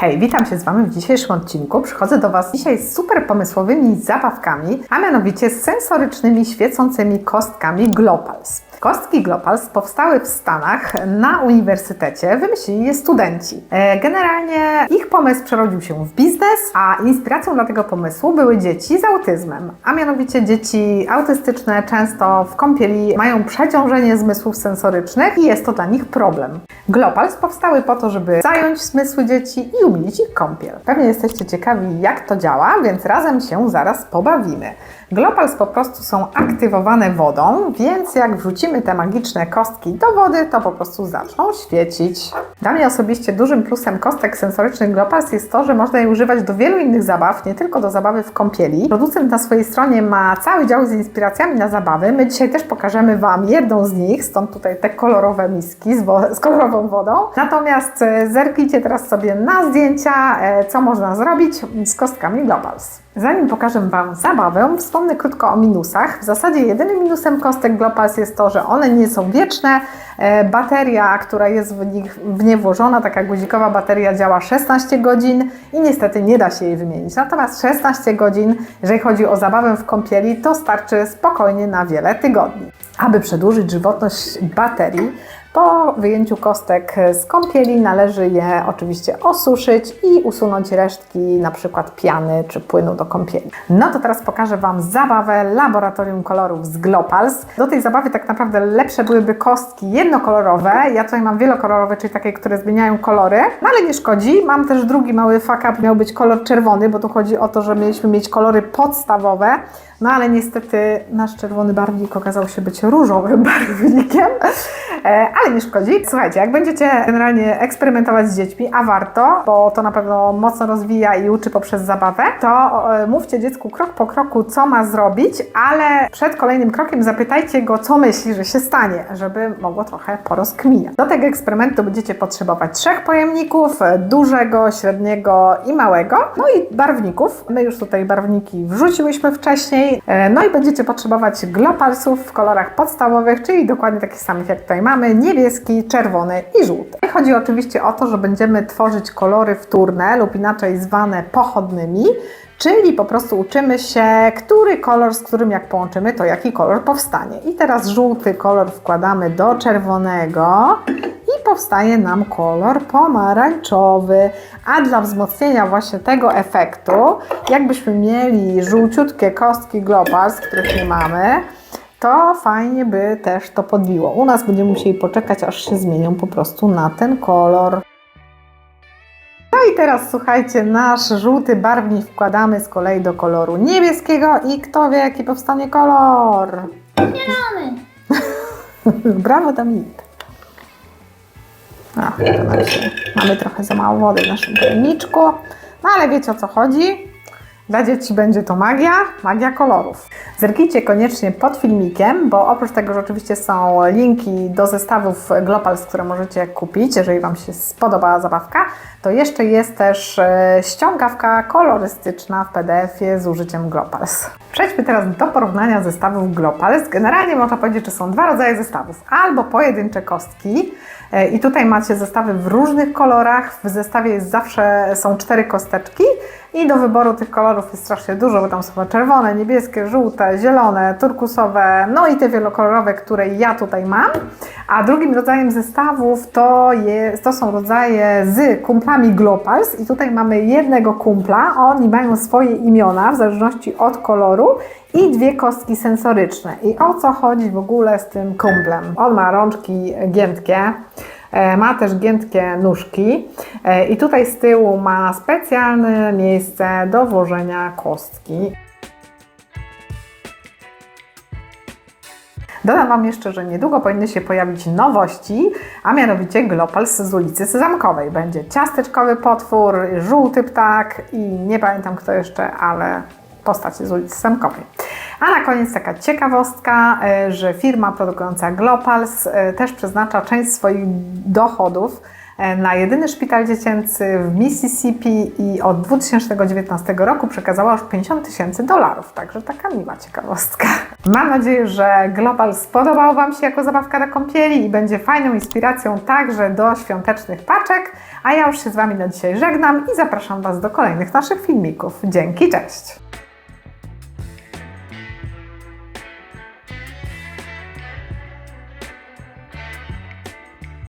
Hej, witam się z Wami w dzisiejszym odcinku. Przychodzę do Was dzisiaj z super pomysłowymi zabawkami, a mianowicie z sensorycznymi, świecącymi kostkami Glopals. Kostki Glopals powstały w Stanach na uniwersytecie, wymyślili je studenci. E, Generalnie ich pomysł przerodził się w biznes, a inspiracją dla tego pomysłu były dzieci z autyzmem. A mianowicie dzieci autystyczne często w kąpieli mają przeciążenie zmysłów sensorycznych i jest to dla nich problem. Glopals powstały po to, żeby zająć zmysły dzieci i umilić ich kąpiel. Pewnie jesteście ciekawi, jak to działa, więc razem się zaraz pobawimy. Glopals po prostu są aktywowane wodą, więc jak wrzucimy te magiczne kostki do wody, to po prostu zaczną świecić. Dla mnie osobiście dużym plusem kostek sensorycznych Glopals jest to, że można je używać do wielu innych zabaw, nie tylko do zabawy w kąpieli. Producent na swojej stronie ma cały dział z inspiracjami na zabawy. My dzisiaj też pokażemy Wam jedną z nich, stąd tutaj te kolorowe miski z, z kolorową wodą. Natomiast e, zerknijcie teraz sobie na zdjęcia, e, co można zrobić z kostkami Glopals. Zanim pokażę Wam zabawę, wspomnę krótko o minusach. W zasadzie jedynym minusem kostek Glopals jest to, że one nie są wieczne. E, Bateria, która jest w, nich, w nie włożona, taka guzikowa bateria działa 16 godzin i niestety nie da się jej wymienić. Natomiast 16 godzin, jeżeli chodzi o zabawę w kąpieli, to starczy spokojnie na wiele tygodni. Aby przedłużyć żywotność baterii, po wyjęciu kostek z kąpieli należy je oczywiście osuszyć i usunąć resztki przykład piany czy płynu do kąpieli. No to teraz pokażę Wam zabawę Laboratorium Kolorów z Glopals. Do tej zabawy tak naprawdę lepsze byłyby kostki jednokolorowe. Ja tutaj mam wielokolorowe, czyli takie, które zmieniają kolory, no ale nie szkodzi. Mam też drugi mały fuck up, miał być kolor czerwony, bo tu chodzi o to, że mieliśmy mieć kolory podstawowe. No ale niestety nasz czerwony barwnik okazał się być różowym barwnikiem, e, ale nie szkodzi. Słuchajcie, jak będziecie generalnie eksperymentować z dziećmi, a warto, bo to na pewno mocno rozwija i uczy poprzez zabawę, to e, mówcie dziecku krok po kroku, co ma zrobić, ale przed kolejnym krokiem zapytajcie go, co myśli, że się stanie, żeby mogło trochę porozkminiać. Do tego eksperymentu będziecie potrzebować trzech pojemników, dużego, średniego i małego, no i barwników. My już tutaj barwniki wrzuciłyśmy wcześniej, E, no i będziecie potrzebować glopalsów w kolorach podstawowych, czyli dokładnie takich samych jak tutaj mamy, niebieski, czerwony i żółty. I chodzi oczywiście o to, że będziemy tworzyć kolory wtórne lub inaczej zwane pochodnymi, Czyli po prostu uczymy się, który kolor z którym jak połączymy, to jaki kolor powstanie. I teraz żółty kolor wkładamy do czerwonego i powstaje nam kolor pomarańczowy. A dla wzmocnienia właśnie tego efektu, jakbyśmy mieli żółciutkie kostki Glopals, których nie mamy, to fajnie by też to podbiło. U nas będziemy musieli poczekać, aż się zmienią po prostu na ten kolor. No i teraz słuchajcie, nasz żółty barwnik wkładamy z kolei do koloru niebieskiego i kto wie jaki powstanie kolor? Zielony. Brawo Dominik. Ach, to nam się, mamy trochę za mało wody w naszym pojemniczku, no ale wiecie o co chodzi. Dla dzieci będzie to magia, magia kolorów. Zerknijcie koniecznie pod filmikiem, bo oprócz tego, że oczywiście są linki do zestawów Glopals, które możecie kupić, jeżeli Wam się spodobała zabawka, to jeszcze jest też e, ściągawka kolorystyczna w PDF-ie z użyciem Glopals. Przejdźmy teraz do porównania zestawów Glopals. Generalnie można powiedzieć, że są dwa rodzaje zestawów. Albo pojedyncze kostki, E, I tutaj macie zestawy w różnych kolorach. W zestawie zawsze są cztery kosteczki i do wyboru tych kolorów jest strasznie dużo, bo tam są czerwone, niebieskie, żółte, zielone, turkusowe, no i te wielokolorowe, które ja tutaj mam. A drugim rodzajem zestawów to, jest, to są rodzaje z kumplami Glopals i tutaj mamy jednego kumpla, oni mają swoje imiona w zależności od koloru i dwie kostki sensoryczne. I o co chodzi w ogóle z tym kumplem? On ma rączki giętkie, ma też giętkie nóżki e, i tutaj z tyłu ma specjalne miejsce do włożenia kostki. Dodam Wam jeszcze, że niedługo powinny się pojawić nowości, a mianowicie Glopals z ulicy Sezamkowej. Będzie ciasteczkowy potwór, żółty ptak i nie pamiętam kto jeszcze, ale postać z ulicy Sezamkowej. A na koniec taka ciekawostka, e, że firma produkująca Glopals e, też przeznacza część swoich dochodów e, na jedyny szpital dziecięcy w Mississippi i od 2019 roku przekazała już 50 tysięcy dolarów. Także taka miła ciekawostka. Mam nadzieję, że Global spodobał Wam się jako zabawka do kąpieli i będzie fajną inspiracją także do świątecznych paczek. A ja już się z Wami na dzisiaj żegnam i zapraszam Was do kolejnych naszych filmików. Dzięki, cześć!